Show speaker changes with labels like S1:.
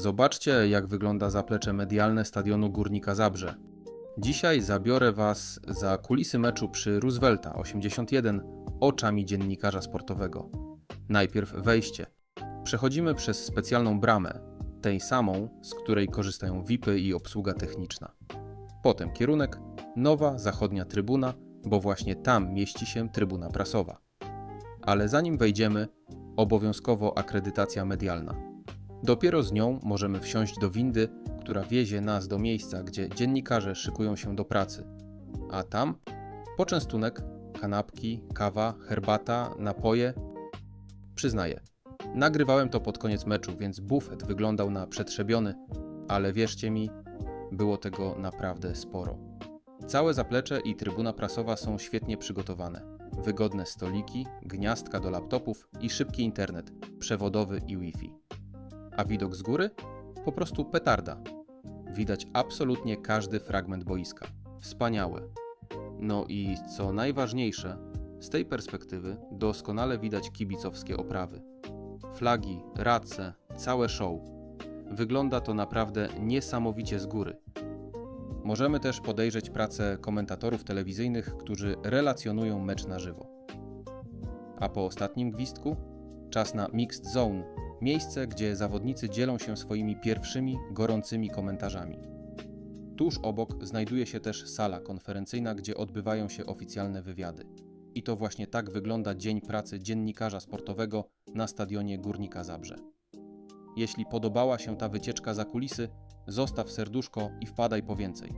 S1: Zobaczcie, jak wygląda zaplecze medialne stadionu Górnika Zabrze. Dzisiaj zabiorę Was za kulisy meczu przy Roosevelta 81 oczami dziennikarza sportowego. Najpierw wejście. Przechodzimy przez specjalną bramę, tej samą, z której korzystają VIPy i obsługa techniczna. Potem kierunek nowa zachodnia trybuna, bo właśnie tam mieści się trybuna prasowa. Ale zanim wejdziemy, obowiązkowo akredytacja medialna. Dopiero z nią możemy wsiąść do windy, która wiezie nas do miejsca, gdzie dziennikarze szykują się do pracy. A tam poczęstunek, kanapki, kawa, herbata, napoje. Przyznaję, nagrywałem to pod koniec meczu, więc bufet wyglądał na przetrzebiony, ale wierzcie mi, było tego naprawdę sporo. Całe zaplecze i trybuna prasowa są świetnie przygotowane. Wygodne stoliki, gniazdka do laptopów i szybki internet, przewodowy i Wi-Fi. A widok z góry? Po prostu petarda. Widać absolutnie każdy fragment boiska. Wspaniałe. No i co najważniejsze, z tej perspektywy doskonale widać kibicowskie oprawy. Flagi, race, całe show. Wygląda to naprawdę niesamowicie z góry. Możemy też podejrzeć pracę komentatorów telewizyjnych, którzy relacjonują mecz na żywo. A po ostatnim gwizdku czas na Mixed Zone, miejsce, gdzie zawodnicy dzielą się swoimi pierwszymi gorącymi komentarzami. Tuż obok znajduje się też sala konferencyjna, gdzie odbywają się oficjalne wywiady. I to właśnie tak wygląda dzień pracy dziennikarza sportowego na stadionie Górnika Zabrze. Jeśli podobała się ta wycieczka za kulisy, zostaw serduszko i wpadaj po więcej.